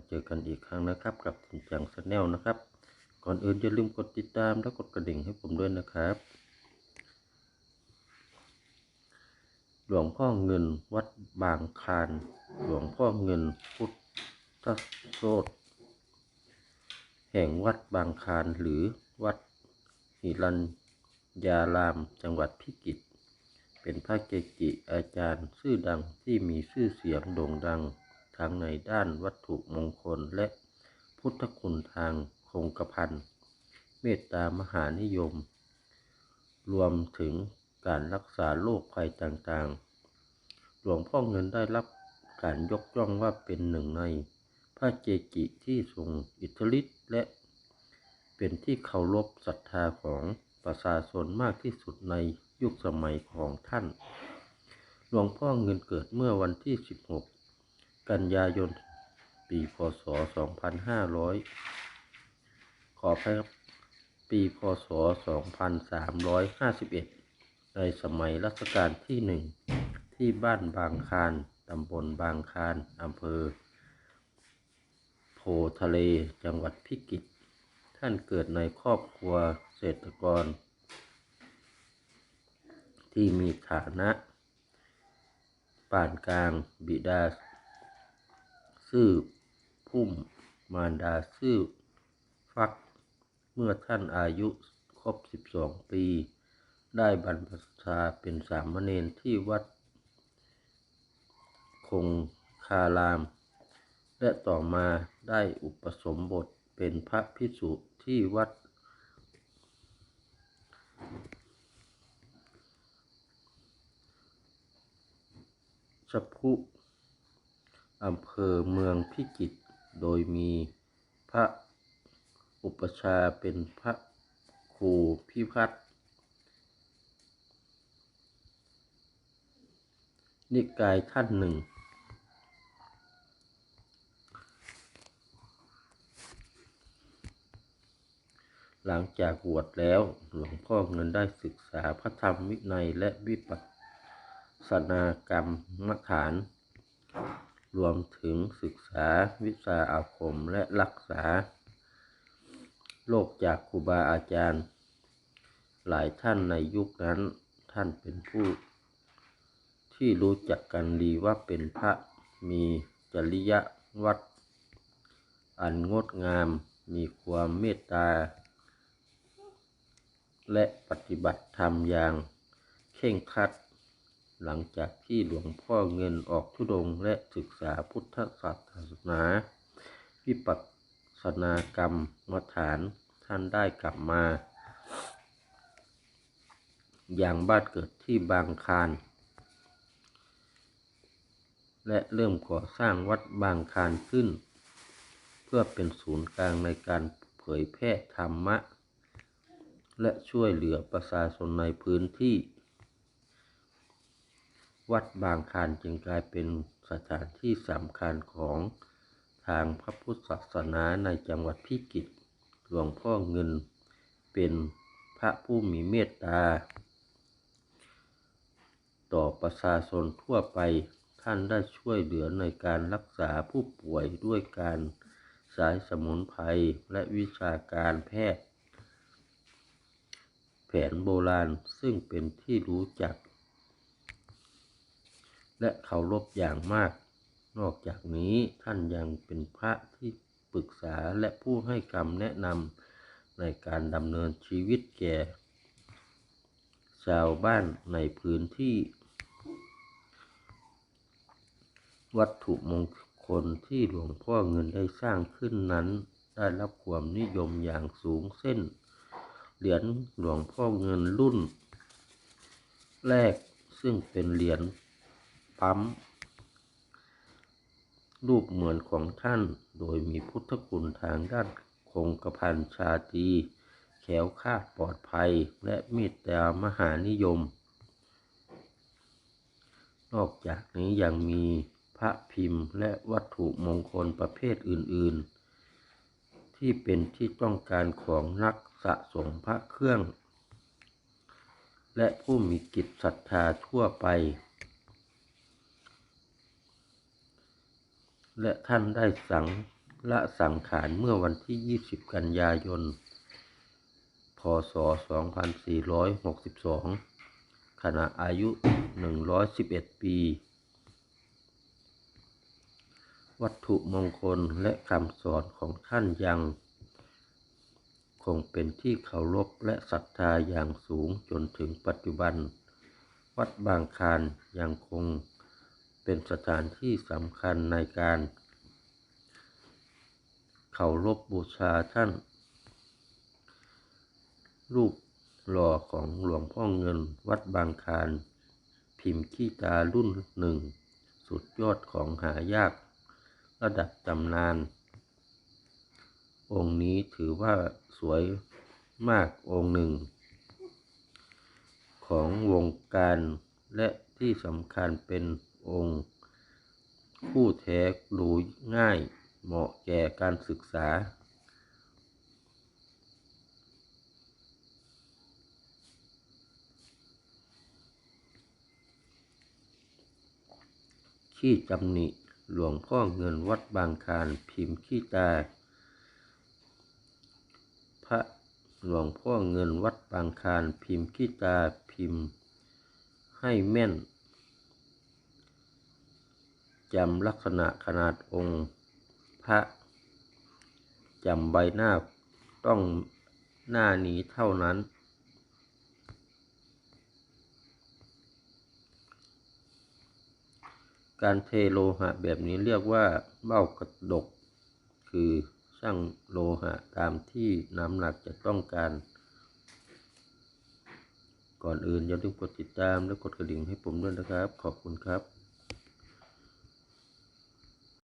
มาเจอกันอีกครั้งนะครับ กับคุณจังสแนลนะครับ ก่อนอื่นอย่าลืมกดติดตามและกดกระดิ่งให้ผมด้วยนะครับ หลวงพ่อเงินวัดบางคลานหลวงพ่อเงินพุทธโสดแห่งวัดบางคลานหรือวัดหิรัญญารามจังหวัดพิจิตรเป็นพระเกจิอาจารย์ชื่อดังที่มีชื่อเสียงโด่งดัง ทั้งในด้านวัตถุมงคลและพุทธคุณทางคงกระพันเมตตามหานิยม รวมถึงการรักษาโรคภัยต่างๆ หลวงพ่อเงินได้รับการยกย่องว่าเป็นหนึ่งในพระเกจิที่ทรงอิทธิฤทธิ์และเป็นที่เคารพศรัทธาของประชาชนมากที่สุดในยุคสมัยของท่าน หลวงพ่อเงินเกิดเมื่อวันที่ 16 กันยายน ปีพศ 2500 ขออภัยครับ ปีพศ 2351 ในสมัยรัชกาลที่หนึ่ง ที่บ้านบางคาน ตำบลบางคาน อำเภอ โพทะเล จังหวัดพิจิตร ท่านเกิดในครอบครัวเกษตรกร ที่มีฐานะปานกลางบิดา ซื่อพุ่มมารดาซื่อฟัก เมื่อท่านอายุครบ12ปี ได้บรรพชาเป็นสามเณรที่วัด คงคาราม และต่อมาได้อุปสมบทเป็นพระภิกษุที่วัดชะพุ อำเภอเมืองพิจิตรโดยมีพระอุปชาเป็นพระครูพิพัฒน์นิกายท่านหนึ่ง หลังจากบวชแล้วหลวงพ่อเงินได้ศึกษาพระธรรมวินัยและวิปัสสนากรรมฐาน รวมถึงศึกษาวิชาอาคมและรักษาโรคจากครูบาอาจารย์ หลายท่านในยุคนั้นท่านเป็นผู้ ที่รู้จักกันดีว่าเป็นพระมีจริยวัด อันงดงามมีความเมตตา และปฏิบัติธรรมอย่างเข่งครัด หลังจากที่หลวงพ่อเงินออกทุดงและศึกษาพุทธศาสนา วิปัสสนากรรมฐานท่านได้กลับมา อย่างบ้านเกิดที่บางคานและเริ่มก่อสร้างวัดบางคานขึ้น เพื่อเป็นศูนย์กลางในการเผยแพร่ธรรมะ และช่วยเหลือประชาชนในพื้นที่ วัดบางคานจึงกลายเป็นสถานที่สำคัญของทางพระพุทธศาสนาในจังหวัดพิจิตร หลวงพ่อเงินเป็นพระผู้มีเมตตา ต่อประชาชนทั่วไปท่านได้ช่วยเหลือในการรักษาผู้ป่วยด้วยการสายสมุนไพรและวิชาการแพทย์ แผนโบราณซึ่งเป็นที่รู้จัก และเคารพอย่างมาก นอกจากนี้ท่านยังเป็นพระที่ปรึกษาและผู้ให้คำแนะนำในการดำเนินชีวิตแก่ ชาวบ้านในพื้นที่ วัตถุมงคลที่หลวงพ่อเงินได้สร้างขึ้นนั้น ได้รับความนิยมอย่างสูงเส้น เหรียญหลวงพ่อเงินรุ่น แรกซึ่งเป็นเหรียญ ปั๊ม รูปเหมือนของท่าน โดยมีพุทธคุณทางด้านคงกระพันชาตี แขวคาดปลอดภัย และเมตตามหานิยม นอกจากนี้ยังมีพระพิมพ์และวัตถุมงคลประเภทอื่น ๆ ที่เป็นที่ต้องการของนักสะสมพระเครื่อง และผู้มีจิตศรัทธาทั่วไป และท่านได้สังละสังขารเมื่อวันที่ 20 กันยายน พศ 2462 ขณะอายุ 111 ปี วัตถุมงคลและคำสอนของท่านยัง คงเป็นที่เคารพและศรัทธาอย่างสูงจนถึงปัจจุบัน วัดบางคานยังคง เป็นสถานที่สำคัญในการเคารพบูชาท่าน รูปหล่อของหลวงพ่อเงินวัดบางคานพิมพ์ขี้ตารุ่นหนึ่ง สุดยอดของหายาก ระดับตำนาน องค์นี้ถือว่าสวยมากองค์หนึ่ง ของวงการและที่สำคัญเป็น องค์ คู่แท้ดูง่ายเหมาะแก่การศึกษา ขี้ตำหนิหลวงพ่อเงินวัดบางคานพิมพ์ขี้ตา พระหลวงพ่อเงินวัดบางคานพิมพ์ขี้ตาพิมพ์ให้แม่น จำลักษณะขนาดองค์ พระจำใบหน้าต้องหน้านี้เท่านั้น การเทโลหะแบบนี้เรียกว่าเบ้ากระดก คือช่างโลหะตามที่น้ำหนักจะต้องการ ก่อนอื่นอย่าลืมกดติดตามและกดกระดิ่งให้ผมด้วยนะครับ ขอบคุณครับ